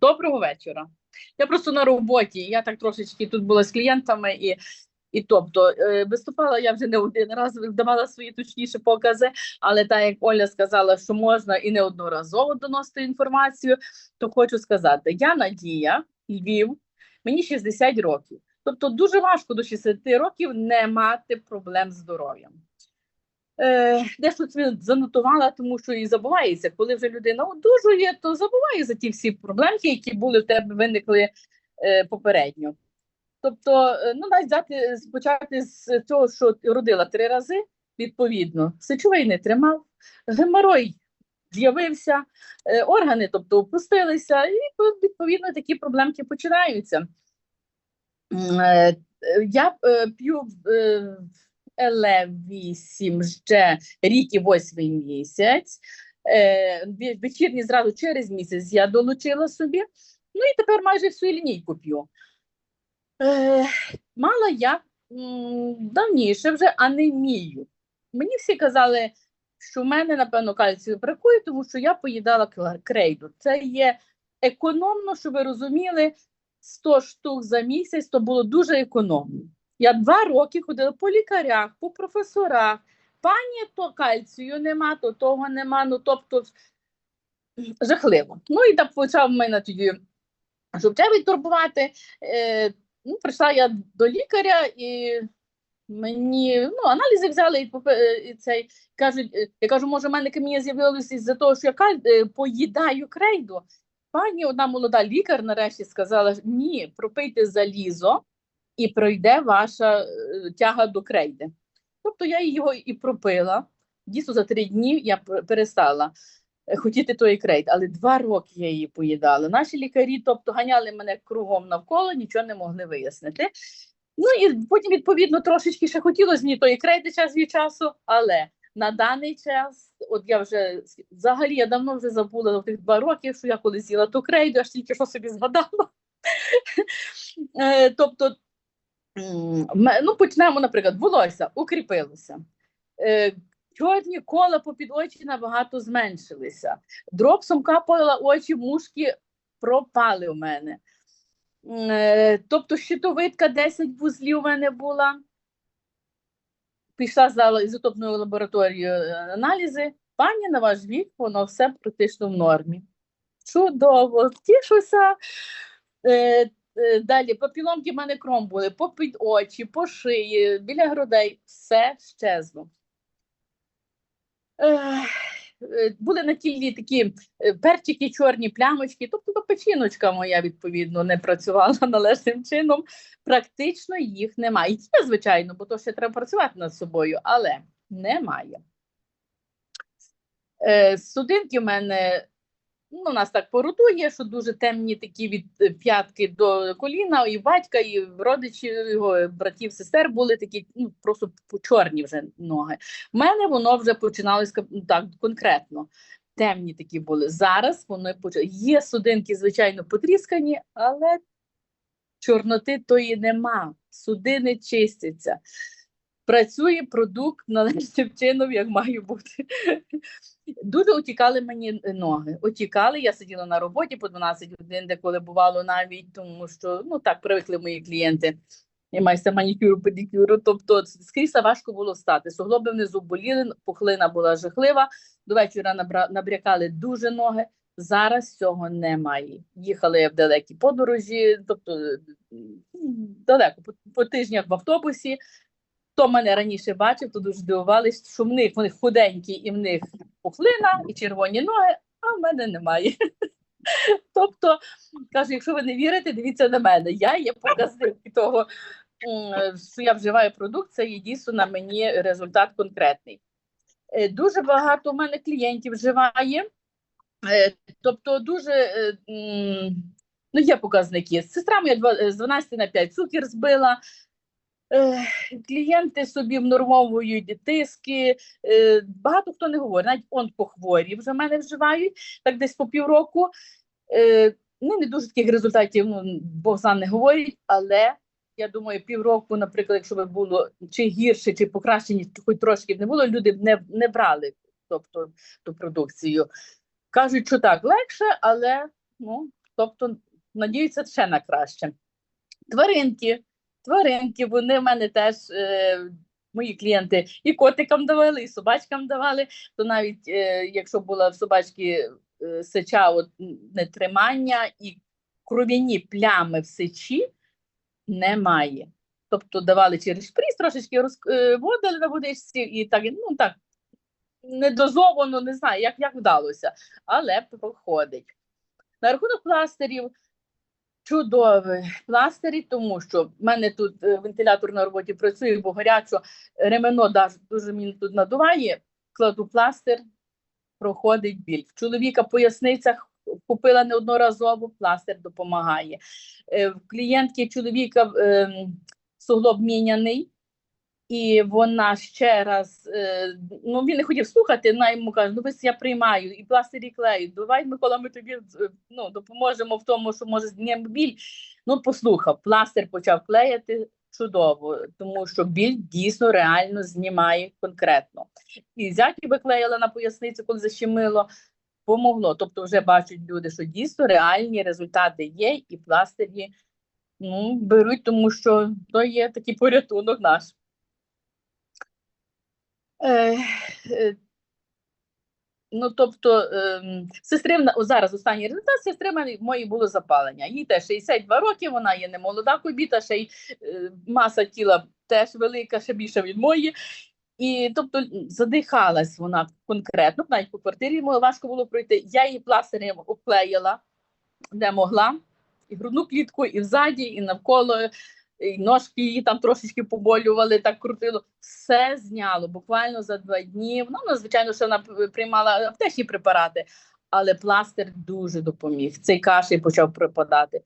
Доброго вечора. Я просто на роботі. Я так трошечки тут була з клієнтами і. І тобто е, виступала я вже не один раз, давала свої точніші покази, але так як Оля сказала, що можна і неодноразово доносити інформацію, то хочу сказати: я Надія, Львів, мені 60 років. Тобто дуже важко до 60 років не мати проблем з здоров'ям. Це занотувала, тому що і забувається, коли вже людина одужує, то забуває за ті всі проблемки, які були в тебе виникли е, попередньо. Тобто, е, ну навіть взяти спочати з цього, що родила три рази, відповідно, сечовий не тримав, геморой з'явився, е, органи, тобто, опустилися, і відповідно такі проблемки починаються. Я е, п'ю ЛЕ8 ще рік і восьмий місяць. Е, Вечірні зразу через місяць я долучила собі. Ну і тепер майже всю лінійку п'ю. Е, мала я давніше вже анемію. Мені всі казали, що в мене, напевно, кальцію бракує, тому що я поїдала крейду. Це є економно, щоб ви розуміли, 100 штук за місяць то було дуже економно. Я два роки ходила по лікарях, по професорах. Пані, то кальцію нема, то того нема. Ну тобто жахливо. Ну і так почав мене тоді жовчевий турбувати. Е, ну, прийшла я до лікаря і мені ну, аналізи взяли і, і цей кажуть, е, я кажу, може, в мене каміння з'явилося із-за того, що я каль- е, поїдаю крейду. Пані одна молода лікар нарешті сказала: ні, пропийте залізо і пройде ваша е, тяга до крейди. Тобто я його і пропила. Дійсно, за три дні я перестала е, хотіти той крейд, але два роки я її поїдала. Наші лікарі, тобто, ганяли мене кругом навколо, нічого не могли вияснити. Ну і потім, відповідно, трошечки ще хотілося мені тої крейди час від часу, але на даний час, от я вже взагалі я давно вже забула за тих два роки, що я колись з'їла ту крейду, аж тільки що собі згадала. Е, Тобто, ну почнемо, наприклад, волосся укріпилося. Е, Чорні кола попід очі набагато зменшилися. Дропсом капала очі, мушки пропали у мене. Е, Тобто щитовидка 10 вузлів у мене була. Пішла за ізотопною лабораторією е, аналізи. Пані, на ваш вік, воно все практично в нормі. Чудово, тішуся. Е, Далі папіломки в мене кром були, попід очі, по шиї, біля грудей, все щезло. Е, Були на тілі такі е, перчики, чорні плямочки, тобто печіночка моя, відповідно, не працювала належним чином. Практично їх немає. Є, звичайно, бо то ще треба працювати над собою, але немає. Судинки в мене, ну, нас так порутує, що дуже темні такі від е, п'ятки до коліна, і батька, і в родичів його братів, сестер були такі, ну, просто по- чорні вже ноги. У мене воно вже починалось ка- ну, так конкретно. Темні такі були. Зараз воно поч- є судинки, звичайно, потріскані, але чорноти тої нема. Судини чистяться. Працює продукт належним чином, як має бути. Дуже утікали мені ноги. Утікали, я сиділа на роботі по 12 годин, деколи бувало навіть, тому що ну так привикли мої клієнти. Я майстер манікюру, педикюру, тобто скрізь важко було встати. Суглоби внизу боліли, пухлина була жахлива. До вечора набра... набрякали дуже ноги. Зараз цього немає. Їхали в далекі подорожі, тобто далеко по, по тижнях в автобусі. Хто мене раніше бачив, то дуже здивувались, що в них вони худенькі, і в них пухлина, і червоні ноги, а в мене немає. Тобто, кажу, якщо ви не вірите, дивіться на мене. Я є показник того, що я вживаю продукт, це є дійсно на мені результат конкретний. Е, Дуже багато в мене клієнтів вживає. Е, Тобто, дуже е, ну, є показники. Сестра моя е, з 12 на 5 цукер збила. Е, Клієнти собі внормовують тиски. Е, Багато хто не говорить, навіть онкохворі вже мене вживають, так десь по півроку. Е, Ну, не дуже таких результатів, ну, Богдан не говорить, але я думаю, півроку, наприклад, якщо би було чи гірше, чи покращені, хоч трошки не було, люди б не, не брали тобто, ту продукцію. Кажуть, що так легше, але ну, Тобто надіються ще на краще. Тваринки, тваринки, вони в мене теж. Е, Мої клієнти і котикам давали, і собачкам давали. То навіть е, якщо була в собачки е, сеча, от, не тримання і кров'яні плями в сечі немає. Тобто давали через шприц, трошечки розводили на водичці, і так, ну так, недозовано, не знаю, як, як вдалося, але проходить. На рахунок пластирів, чудові пластирі, тому що в мене тут е, вентилятор на роботі працює, бо гарячо ремено дуже мені тут надуває, кладу пластир, проходить біль. В чоловіка поясницях купила неодноразово, пластир допомагає. Е, В клієнтки чоловіка е, суглоб міняний, і вона ще раз, е, ну він не хотів слухати, вона йому каже, ну ось я приймаю, і пластирі клею, давай, Микола, ми тобі е, ну, допоможемо в тому, що може зняємо біль. Ну, послухав, пластир почав клеїти чудово, тому що біль дійсно реально знімає конкретно. І зяті виклеїла на поясницю, коли защемило, помогло. Тобто вже бачать люди, що дійсно реальні результати є, і пластирі ну, беруть, тому що то є такий порятунок наш. Е, е, Ну, тобто, ем, сестри в на- о, зараз останній результат, сестри в мої було запалення. Їй теж 62 роки, вона є не молода кобіта, ще й е, маса тіла теж велика, ще більша від моєї. І тобто задихалась вона конкретно, навіть по квартирі йому важко було пройти. Я її пластирем обклеїла, де могла, і грудну клітку, і взаді, і навколо, і ножки її там трошечки поболювали, так крутило. Все зняло буквально за два дні. Вона, ну, звичайно, що вона приймала аптечні препарати, але пластир дуже допоміг. Цей кашель почав припадати.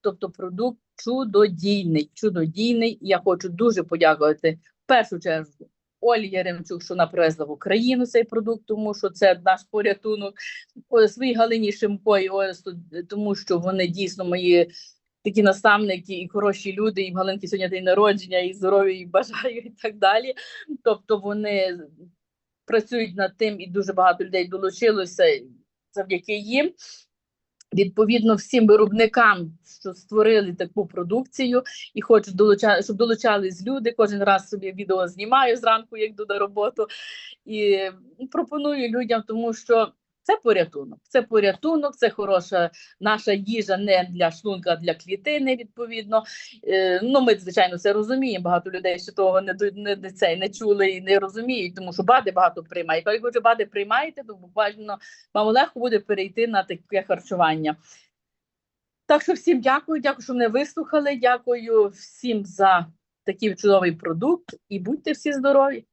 Тобто продукт чудодійний, чудодійний. Я хочу дуже подякувати в першу чергу Олі Яремчук, що вона привезла в Україну цей продукт, тому що це наш порятунок. Своїй Галині Шимко і Оресту, тому що вони дійсно мої такі наставники і хороші люди. І в Галинки сьогодні день народження, і здоров'я, і бажаю, і так далі. Тобто вони працюють над тим, і дуже багато людей долучилося завдяки їм. Відповідно, всім виробникам, що створили таку продукцію, і хочуть долучати, щоб долучались люди. Кожен раз собі відео знімаю зранку, як йду на роботу, і пропоную людям, тому що це порятунок. Це порятунок, це хороша наша їжа не для шлунка, а для клітини. Відповідно, Е, ну ми звичайно це розуміємо. Багато людей ще того не не, не, це, не чули і не розуміють, тому що БАДи багато приймають. Коли ви БАДи приймаєте, то буквально вам легко буде перейти на таке харчування. Так що всім дякую, дякую, що мене вислухали. Дякую всім за такий чудовий продукт і будьте всі здорові.